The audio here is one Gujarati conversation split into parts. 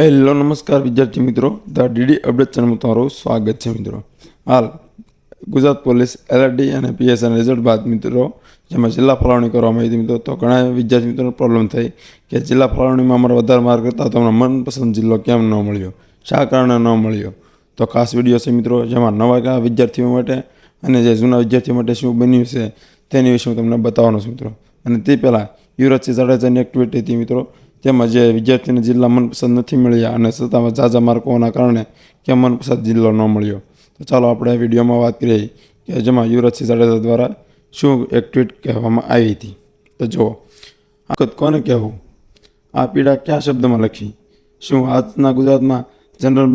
હેલો, નમસ્કાર વિદ્યાર્થી મિત્રો. ધ ડીડી અપડેટ ચેનલમાં તમારું સ્વાગત છે મિત્રો. હાલ, ગુજરાત પોલીસ, એલઆરડી અને પીએસઆર રિઝલ્ટ બાદ મિત્રો, જેમાં જિલ્લા ફાળવણી કરવામાં આવી હતી મિત્રો, તો ઘણા વિદ્યાર્થી મિત્રોને પ્રોબ્લેમ થઈ કે જિલ્લા ફાળવણીમાં અમારે વધારે માર્ક કરતા તો અમને મનપસંદ જિલ્લો કેમ ન મળ્યો? શા કારણે ન મળ્યો? તો ખાસ વીડિયો છે મિત્રો, જેમાં નવા નવા વિદ્યાર્થીઓ માટે અને જે જૂના વિદ્યાર્થીઓ માટે શું બન્યું છે તેની વિશે હું તમને બતાવવાનો છું મિત્રો. અને તે પહેલાં યુવરાજસિંહ જાડેજાની એક્ટિવિટી હતી મિત્રો તેમાં જે વિદ્યાર્થીને જિલ્લા મનપસંદ નથી મળ્યા અને સત્તામાં ઝાઝા માર્કોના કારણે કે મનપસંદ જિલ્લો ન મળ્યો. તો ચાલો આપણે વિડીયોમાં વાત કરીએ કે જેમાં યુવરાજસિંહ જાડેજા દ્વારા શું એક ટ્વીટ કહેવામાં આવી હતી. તો જુઓ આખત કોને કહેવું? આ પીડા કયા શબ્દમાં લખી? શું આજના ગુજરાતમાં જનરલ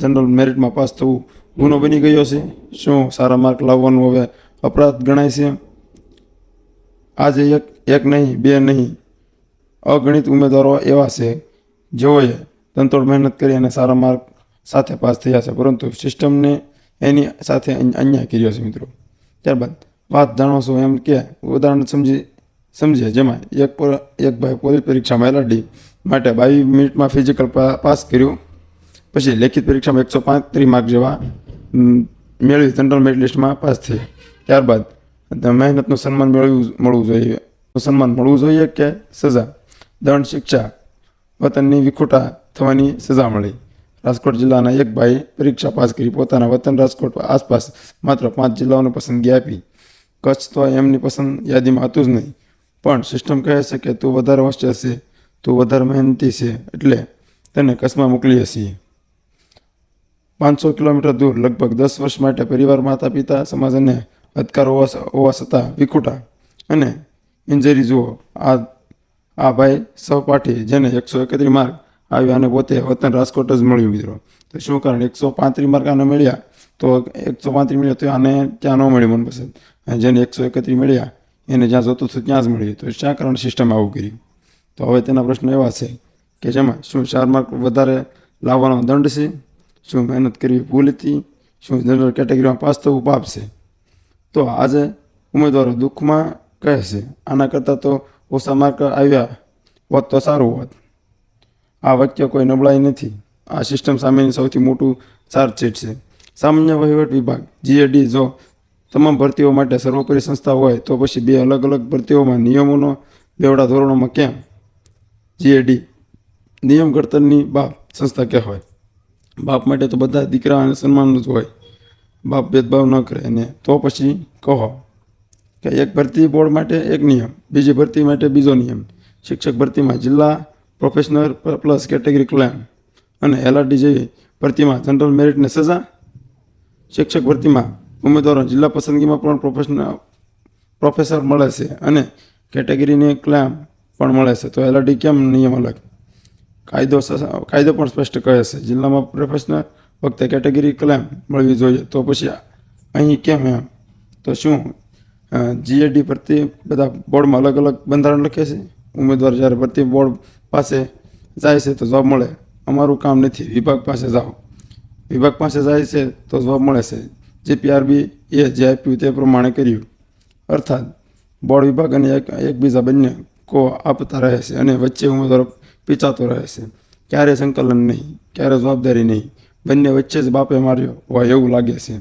જનરલ મેરિટમાં પાસ થવું ગુનો બની ગયો છે? શું સારા માર્ક લાવવાનું હવે અપરાધ ગણાય છે? આજે એક એક નહીં, બે નહીં અગણિત ઉમેદવારો એવા છે, જેઓએ તંતોડ મહેનત કરી અને સારા માર્ક સાથે પાસ થયા છે. પરંતુ સિસ્ટમને એની સાથે અન્ય- અન્યાય કર્યો છે મિત્રો. ત્યારબાદ વાત જાણો છો એમ કે ઉદાહરણ સમજી સમજીએ જેમાં એક એક ભાઈ પોલીસ પરીક્ષામાં એલઆરડી માટે બાવીસ મિનિટમાં ફિઝિકલ પાસ કર્યું. પછી લેખિત પરીક્ષામાં એકસો પાંત્રીસ માર્ક જેવા મેળવી જનરલ મેરિટ લિસ્ટમાં પાસ થઈ. ત્યારબાદ મહેનતનું સન્માન મેળવ્યું, મળવું જોઈએ. સન્માન મળવું જોઈએ કે સજા? દંડ શિક્ષા, વતનની વિખુટા થવાની સજા મળી. રાજકોટ જિલ્લાના એક ભાઈ પરીક્ષા પાસ કરી પોતાના વતન રાજકોટ આસપાસ માત્ર પાંચ જિલ્લાઓને પસંદગી આપી. કચ્છ તો એમની પસંદ યાદીમાં હતું જ નહીં, પણ સિસ્ટમ કહે છે કે તું વધારે હોસ્ટેલ છે, તું વધારે મહેનતી છે, એટલે તને કચ્છમાં મોકલીએ છીએ. પાંચસો કિલોમીટર દૂર, લગભગ દસ વર્ષ માટે પરિવાર માતા પિતા સમાજ અને અધિકાર હોવા હોવા છતાં વિખુટા. અને ઇન્જરી જુઓ, આ આ ભાઈ સહપાઠી જેને એકસો એકત્રીસ માર્ક આવ્યા અને પોતે વતન રાજકોટ જ મળ્યું મિત્રો. તો શું કારણ? એકસો પાંત્રીસ માર્ક આને મળ્યા તો એકસો પાંત્રીસ મળ્યા તો આને ત્યાં ન મળ્યું મનપસંદ. જેને એકસો એકત્રીસ મળ્યા એને જ્યાં જોતું હતું ત્યાં જ મળ્યું. તો શા કારણે સિસ્ટમ આવું કર્યું? તો હવે તેના પ્રશ્નો એવા છે કે જેમાં શું ચાર માર્ક વધારે લાવવાનો દંડ છે? શું મહેનત કરવી ભૂલ હતી? શું જનરલ કેટેગરીમાં પાસ થવું પાપ છે? તો આજે ઉમેદવારો દુઃખમાં કહે છે. આના કરતાં તો ઓછા માર્ક આવ્યા. હોત તો સારું હોત. આ વાક્ય કોઈ નબળાઈ નથી. આ સિસ્ટમ સામેની સૌથી મોટું ચાર્જશીટ છે. સામાન્ય વહીવટ વિભાગ જીએડી જો તમામ ભરતીઓ માટે સર્વોપરી સંસ્થા હોય, તો પછી બે અલગ અલગ ભરતીઓમાં નિયમોનો બેવડા ધોરણોમાં કેમ જીએડી નિયમ ઘડતરની બાપ સંસ્થા કહેવાય. બાપ માટે તો બધા દીકરા અને સન્માન જ હોય. બાપ ભેદભાવ ન કરે અને તો પછી કહો. કે એક ભરતી બોર્ડ માટે એક નિયમ, બીજી ભરતી માટે બીજો નિયમ. શિક્ષક ભરતીમાં જિલ્લા પ્રોફેશનલ પ્લસ કેટેગરી ક્લેમ અને એલઆરડી જેવી ભરતીમાં જનરલ મેરિટને સજા. શિક્ષક ભરતીમાં ઉમેદવારો જિલ્લા પસંદગીમાં પણ પ્રોફેશનલ પ્રોફેસર મળે છે અને કેટેગરીની ક્લેમ પણ મળે છે. તો એલઆરડી કેમ નિયમ અલગ? કાયદો કાયદો પણ સ્પષ્ટ કહે છે. જિલ્લામાં પ્રોફેશનલ વખતે કેટેગરી ક્લેમ મળવી જોઈએ. તો પછી અહીં કેમ એમ? તો શું જીએડી ભરતી બધા બોર્ડમાં અલગ અલગ બંધારણ લખે છે. ઉમેદવાર જ્યારે ભરતી બોર્ડ પાસે જાય છે તો જવાબ મળે, અમારું કામ નથી, વિભાગ પાસે જાઓ. વિભાગ પાસે જાય છે તો જવાબ મળે છે, જીપીઆરબી એ જે આપ્યું તે પ્રમાણે કર્યું. અર્થાત, બોર્ડ વિભાગ અને એક, એકબીજા બંને કો આપતા રહે છે અને વચ્ચે ઉમેદવારો પીચાતો રહે છે. ક્યારે સંકલન નહીં, ક્યારે જવાબદારી નહીં, બંને વચ્ચે જ બાપે માર્યો હોય એવું લાગે છે.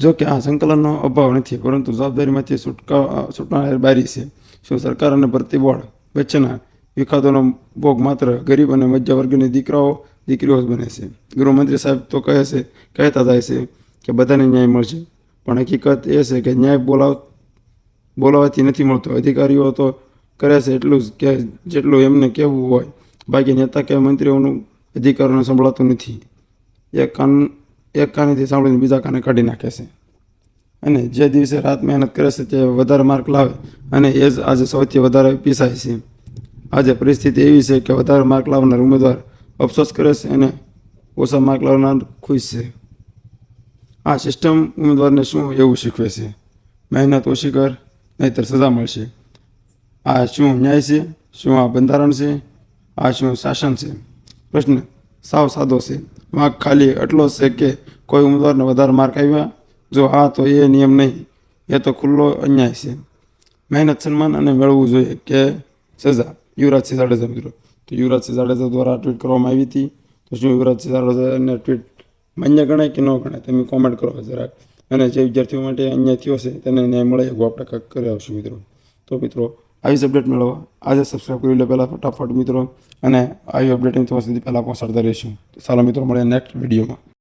જો કે આ સંકલનનો અભાવ નથી, પરંતુ જવાબદારીમાંથી છૂટકા છૂટનાર બારી છે. શું સરકાર અને ભરતી બોર્ડ વચ્ચેના વિખાતોનો ભોગ માત્ર ગરીબ અને મધ્ય વર્ગની દીકરાઓ, દીકરીઓ જ બને છે? ગૃહમંત્રી સાહેબ તો કહે છે, કહેતા થાય છે કે બધાને ન્યાય મળશે. પણ હકીકત એ છે કે ન્યાય બોલાવ, બોલાવાથી નથી મળતો. અધિકારીઓ તો કરે છે એટલું જ કે જેટલું એમને કહેવું હોય. બાકી નેતા કે મંત્રીઓનું અધિકારોને સંભળાતું નથી. એ કાન એક કાનેથી સાંભળીને બીજા કાને કાઢી નાખે છે. અને જે દિવસે રાત મહેનત કરે છે તે વધારે માર્ક લાવે અને એ જ આજે સૌથી વધારે પીસાય છે. આજે પરિસ્થિતિ એવી છે કે વધારે માર્ક લાવનાર ઉમેદવાર અફસોસ કરે છે અને ઓછા માર્ક લાવનાર ખુશ છે. આ સિસ્ટમ ઉમેદવારને શું એવું શીખવે છે? મહેનત ઓછી કર, નહીતર સજા મળશે. આ શું ન્યાય છે? શું આ બંધારણ છે? આ શું શાસન છે? પ્રશ્ન સાવ સાદો છે. વાંક ખાલી એટલો છે કે કોઈ ઉમેદવારને વધારે માર્ક આવ્યા જો હા, તો એ નિયમ નહીં. એ તો ખુલ્લો અન્યાય છે. મહેનત, સન્માન અને મેળવવું જોઈએ કે સજા. યુવરાજસિંહ જાડેજા મિત્રો. તો યુવરાજસિંહ જાડેજા દ્વારા ટ્વીટ કરવામાં આવી હતી. તો શું યુવરાજસિંહ જાડેજાને ટ્વીટ માન્ય ગણાય કે ન ગણાય તમે કોમેન્ટ કરો જરાક. અને જે વિદ્યાર્થીઓ માટે અન્યાય થયો છે, તેને ન્યાય મળે એવું આપણે કંઈક કરી આવશું મિત્રો. તો મિત્રો આવી જ અપડેટ મેળવો. આજે સબસ્ક્રાઈબ કરી લો પહેલાં ફટાફટ મિત્રો. અને આવી અપડેટ તમારા સુધી પહેલાં પહોંચાડતા રહીશું. ચાલો મિત્રો, મળીએ નેક્સ્ટ વિડીયોમાં